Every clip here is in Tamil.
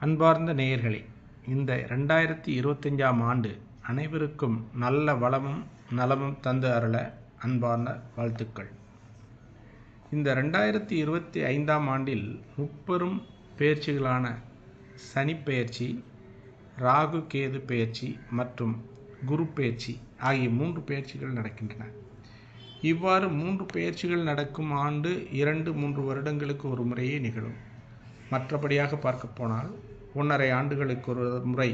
அன்பார்ந்த நேயர்களே இந்த ரெண்டாயிரத்தி இருபத்தஞ்சாம் ஆண்டு அனைவருக்கும் நல்ல வளமும் நலமும் தந்து அருள அன்பார்ந்த வாழ்த்துக்கள். இந்த ரெண்டாயிரத்தி இருபத்தி ஐந்தாம் ஆண்டில் முப்பெரும் பெயர்ச்சிகளான சனிப்பெயர்ச்சி ராகு கேது பெயர்ச்சி மற்றும் குரு பெயர்ச்சி ஆகிய மூன்று பெயர்ச்சிகள் நடக்கின்றன. இவ்வாறு மூன்று பெயர்ச்சிகள் நடக்கும் ஆண்டு இரண்டு மூன்று வருடங்களுக்கு ஒரு முறையே நிகழும். மற்றபடியாக பார்க்க போனால் ஒன்றரை ஆண்டுகளுக்கு ஒரு முறை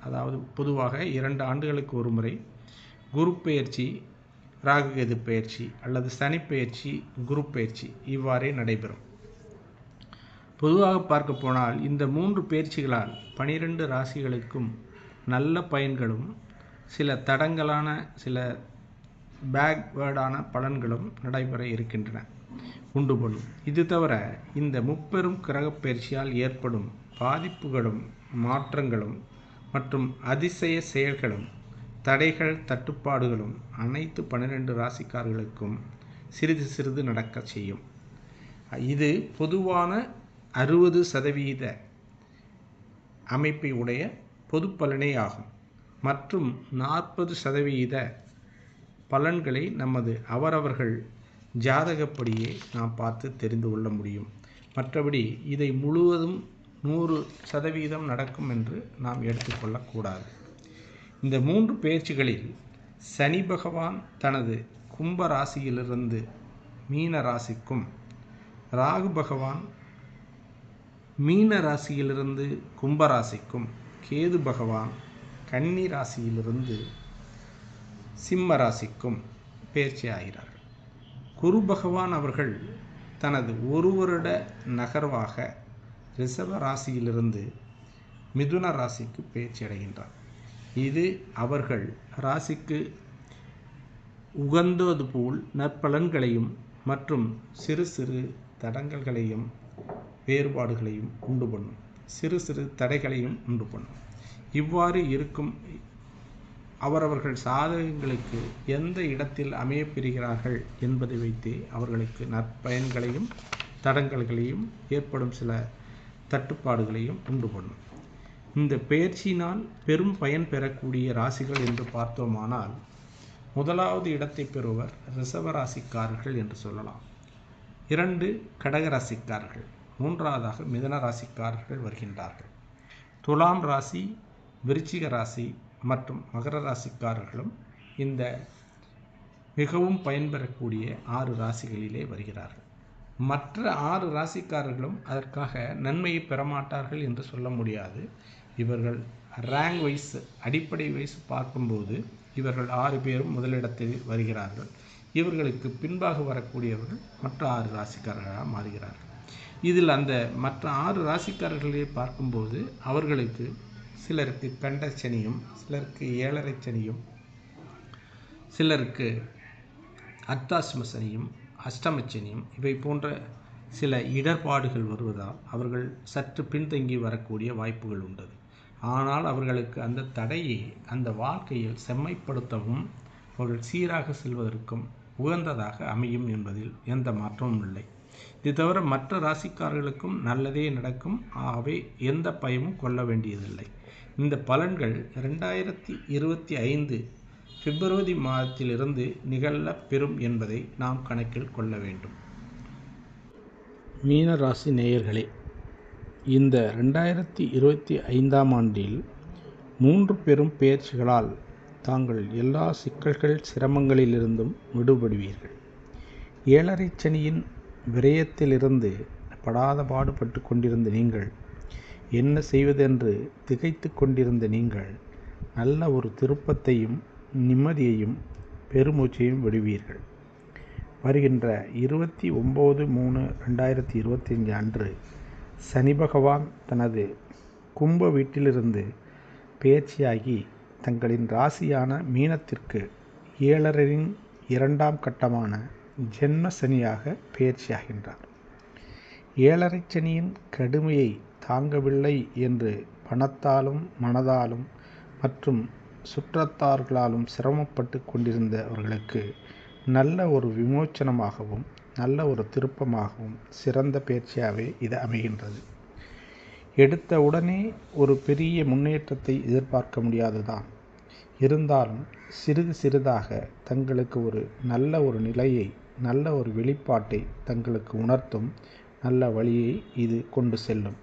அதாவது பொதுவாக இரண்டு ஆண்டுகளுக்கு ஒரு முறை குரு பெயர்ச்சி ராகுகேது பயிற்சி அல்லது சனி பெயர்ச்சி குரு பெயர்ச்சி இவ்வாறே நடைபெறும். பொதுவாக பார்க்க போனால் இந்த மூன்று பயிற்சிகளால் பனிரெண்டு ராசிகளுக்கும் நல்ல பயன்களும் சில தடங்களான சில பேக்வேர்டான பலன்களும் நடைபெற இருக்கின்றன. உண்டு பண்ணும் இது தவிர இந்த முப்பெரும் கிரகப்பயிற்சியால் ஏற்படும் பாதிப்புகளும் மாற்றங்களும் மற்றும் அதிசய செயல்களும் தடைகள் தட்டுப்பாடுகளும் அனைத்து பன்னிரெண்டு ராசிக்காரர்களுக்கும் சிறிது சிறிது நடக்க செய்யும். இது பொதுவான அறுபது சதவீத அமைப்பை உடைய பொது பலனே ஆகும். மற்றும் நாற்பது சதவீத பலன்களை நமது அவரவர்கள் ஜாதகப்படியே நாம் பார்த்து தெரிந்து கொள்ள முடியும். மற்றபடி இதை முழுவதும் நூறு சதவீதம் நடக்கும் என்று நாம் எடுத்துக்கொள்ளக்கூடாது இந்த மூன்று பெயர்ச்சிகளில் சனி பகவான் தனது கும்ப ராசியிலிருந்து மீன ராசிக்கும் ராகு பகவான் மீன ராசியிலிருந்து கும்பராசிக்கும் கேது பகவான் கன்னி ராசியிலிருந்து சிம்ம ராசிக்கும் பயிற்சி ஆகிறார் குரு பகவான் அவர்கள் தனது ஒரு வருட நகர்வாக ரிஷப ராசியிலிருந்து மிதுன ராசிக்கு பேச்சு அடைகின்றார். இது அவர்கள் ராசிக்கு உகந்தது போல் நற்பலன்களையும் மற்றும் சிறு சிறு தடங்கல்களையும் வேறுபாடுகளையும் உண்டு பண்ணும். சிறு சிறு தடைகளையும் உண்டு பண்ணும். இவ்வாறு இருக்கும் அவரவர்கள் சாதகங்களுக்கு எந்த இடத்தில் அமையப்பெறுகிறார்கள் என்பதை வைத்தே அவர்களுக்கு நற்பயன்களையும் தடங்கல்களையும் ஏற்படும் சில தட்டுப்பாடுகளையும் உண்டு பண்ணும். இந்த பயிற்சியினால் பெரும் பயன் பெறக்கூடிய ராசிகள் என்று பார்த்தோமானால் முதலாவது இடத்தை பெறுவர் ரிசவராசிக்காரர்கள் என்று சொல்லலாம். இரண்டு கடக ராசிக்காரர்கள் மூன்றாவதாக மிதன ராசிக்காரர்கள் வருகின்றார்கள். துலாம் ராசி விருச்சிக ராசி மற்றும் மகர ராசிக்காரர்களும் இந்த மிகவும் பயன்பெறக்கூடிய ஆறு ராசிகளிலே வருகிறார்கள். மற்ற ஆறு ராசிக்காரர்களும் அதற்காக நன்மையை பெறமாட்டார்கள் என்று சொல்ல முடியாது. இவர்கள் ரேங்க் வைஸ் அடிப்படை வைஸ் பார்க்கும்போது இவர்கள் ஆறு பேரும் முதலிடத்தில் வருகிறார்கள். இவர்களுக்கு பின்பாக வரக்கூடியவர்கள் மற்ற ஆறு ராசிக்காரர்களாக மாறுகிறார்கள். இதில் அந்த மற்ற ஆறு ராசிக்காரர்களை பார்க்கும்போது அவர்களுக்கு சிலருக்கு கண்ட சனியும் சிலருக்கு ஏழரை சனியும் சிலருக்கு அர்த்தாசிம சனியும் அஷ்டமச்சனியும் இவை போன்ற சில இடர்பாடுகள் வருவதால் அவர்கள் சற்று பின்தங்கி வரக்கூடிய வாய்ப்புகள் உண்டு ஆனால் அவர்களுக்கு அந்த தடையை அந்த வாழ்க்கையில் செம்மைப்படுத்தவும் அவர்கள் சீராக செல்வதற்கும் உகந்ததாக அமையும் என்பதில் எந்த மாற்றமும் இல்லை. இது தவிர மற்ற ராசிக்காரர்களுக்கும் நல்லதே நடக்கும். ஆகவே எந்த பயமும் கொள்ள வேண்டியதில்லை. இந்த பலன்கள் ரெண்டாயிரத்தி இருபத்தி ஐந்து பிப்ரவரி மாதத்திலிருந்து நிகழ பெறும் என்பதை நாம் கணக்கில் கொள்ள வேண்டும். மீன ராசி நேயர்களே இந்த ரெண்டாயிரத்தி இருபத்தி ஐந்தாம் ஆண்டில் மூன்று பெரும் பெயர்ச்சிகளால் தாங்கள் எல்லா சிக்கல்கள் சிரமங்களிலிருந்தும் விடுபடுவீர்கள். ஏழரை சனியின் விரயத்திலிருந்து படாத பாடுபட்டு கொண்டிருந்த நீங்கள் என்ன செய்வதென்று திகைத்து கொண்டிருந்த நீங்கள் நல்ல ஒரு திருப்பத்தையும் நிம்மதியையும் பெருமூச்சையும் விடுவீர்கள். வருகின்ற இருபத்தி ஒம்பது மூணு ரெண்டாயிரத்தி இருபத்தஞ்சு அன்று சனி பகவான் தனது கும்ப வீட்டிலிருந்து பேச்சியாகி தங்களின் ராசியான மீனத்திற்கு ஏழரின் இரண்டாம் கட்டமான ஜென்ம சனியாக பெயர்ச்சியாகின்றார் ஏழரை சனியின் கடுமையை தாங்கவில்லை என்று பணத்தாலும் மனதாலும் மற்றும் சுற்றத்தார்களாலும் சிரமப்பட்டு கொண்டிருந்தவர்களுக்கு நல்ல ஒரு விமோச்சனமாகவும் நல்ல ஒரு திருப்பமாகவும் சிறந்த பயிற்சியாகவே இது அமைகின்றது. எடுத்த உடனே ஒரு பெரிய முன்னேற்றத்தை எதிர்பார்க்க முடியாதுதான் இருந்தாலும் சிறிது சிறிதாக தங்களுக்கு ஒரு நல்ல ஒரு நிலையை நல்ல ஒரு வெளிப்பாட்டை தங்களுக்கு உணர்த்தும் நல்ல வழியை இது கொண்டு செல்லும்.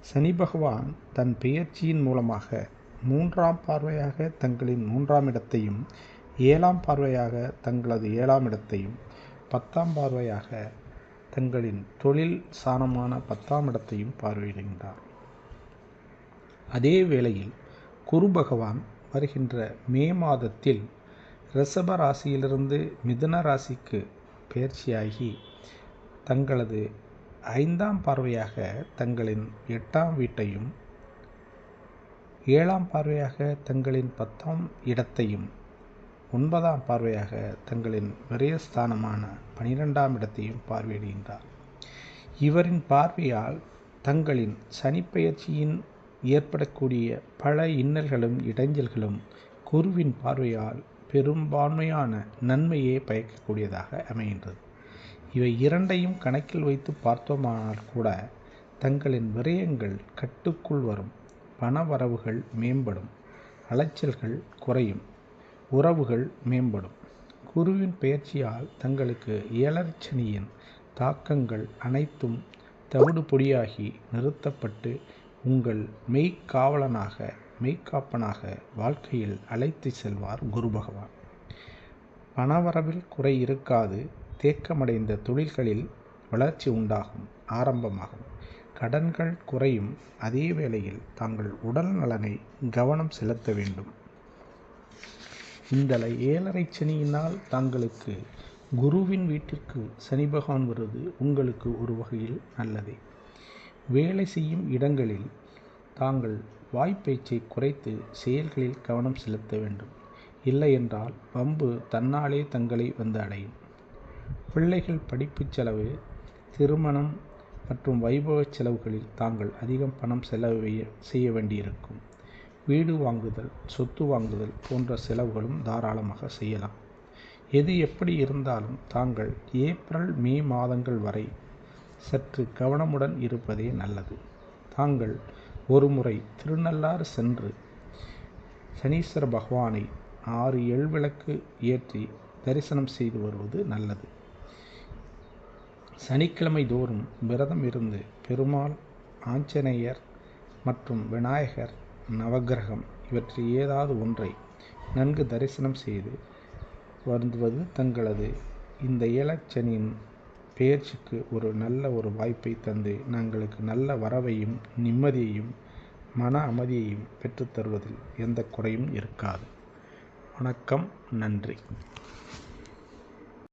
சனி பகவான் தன் பெயர்ச்சியின் மூலமாக மூன்றாம் பார்வையாக தங்களின் மூன்றாம் இடத்தையும் ஏழாம் பார்வையாக தங்களது ஏழாம் இடத்தையும் பத்தாம் பார்வையாக தங்களின் தொழில் சாணமான பத்தாம் இடத்தையும் பார்வையிடுகின்றார். அதே வேளையில் குரு பகவான் வருகின்ற மே மாதத்தில் ரிஷப ராசியிலிருந்து மிதுன ராசிக்கு பயிற்சியாகி தங்களது ஐந்தாம் பார்வையாக தங்களின் எட்டாம் வீட்டையும் ஏழாம் பார்வையாக தங்களின் பத்தாம் இடத்தையும் ஒன்பதாம் பார்வையாக தங்களின் விரயஸ்தானமான பனிரெண்டாம் இடத்தையும் பார்வையிடுகின்றார். இவரின் பார்வையால் தங்களின் சனிப்பெயர்ச்சியின் ஏற்படக்கூடிய பல இன்னல்களும் இடைஞ்சல்களும் குருவின் பார்வையால் பெரும்பான்மையான நன்மையே பயக்கக்கூடியதாக அமைகின்றது. இவை இரண்டையும் கணக்கில் வைத்து பார்த்தோமானால் கூட தங்களின் விரயங்கள் கட்டுக்குள் வரும். பணவரவுகள் மேம்படும். அலைச்சல்கள் குறையும். உறவுகள் மேம்படும். குருவின் பயிற்சியால் தங்களுக்கு ஏழரச்சனியின் தாக்கங்கள் அனைத்தும் தவிடு பொடியாகி நிறுத்தப்பட்டு உங்கள் மெய்க்காவலனாக மெய்க்காப்பனாக வாழ்க்கையில் அழைத்து செல்வார் குரு பகவான். பணவரவில் குறை இருக்காது. தேக்கமடைந்த தொழில்களில் வளர்ச்சி உண்டாகும் ஆரம்பமாகும். கடன்கள் குறையும் அதே வேளையில் தாங்கள் உடல் நலனை கவனம் செலுத்த வேண்டும். இந்த ஏழரை சனியினால் தங்களுக்கு குருவின் வீட்டிற்கு சனி பகவான் வருவது உங்களுக்கு ஒரு வகையில் நல்லதே. வேலை செய்யும் இடங்களில் தாங்கள் வாய்ப்பேச்சை குறைத்து செயல்களில் கவனம் செலுத்த வேண்டும். இல்லையென்றால் வம்பு தன்னாலே தங்களை வந்து அடையும். பிள்ளைகள் படிப்பு செலவு திருமணம் மற்றும் வைபவ செலவுகளில் தாங்கள் அதிகம் பணம் செலவு செய்ய வேண்டியிருக்கும். வீடு வாங்குதல் சொத்து வாங்குதல் போன்ற செலவுகளும் தாராளமாக செய்யலாம். எது எப்படி இருந்தாலும் தாங்கள் ஏப்ரல் மே மாதங்கள் வரை சற்று கவனமுடன் இருப்பதே நல்லது. தாங்கள் ஒருமுறை திருநள்ளாறு சென்று சனீஸ்வர பகவானை ஆறு எழ்விளக்கு ஏற்றி தரிசனம் செய்து வருவது நல்லது. சனிக்கிழமை தோறும் விரதம் இருந்து பெருமாள் ஆஞ்சநேயர் மற்றும் விநாயகர் நவக்கிரகம் இவற்றில் ஏதாவது ஒன்றை நன்கு தரிசனம் செய்து வருந்துவது தங்களது. இந்த ஏலச்சனியின் பெயர்ச்சிக்கு ஒரு நல்ல ஒரு வாய்ப்பை தந்து நாங்களுக்கு நல்ல வரவையும் நிம்மதியையும் மன அமைதியையும் பெற்றுத்தருவதில் எந்த குறையும் இருக்காது. வணக்கம் நன்றி.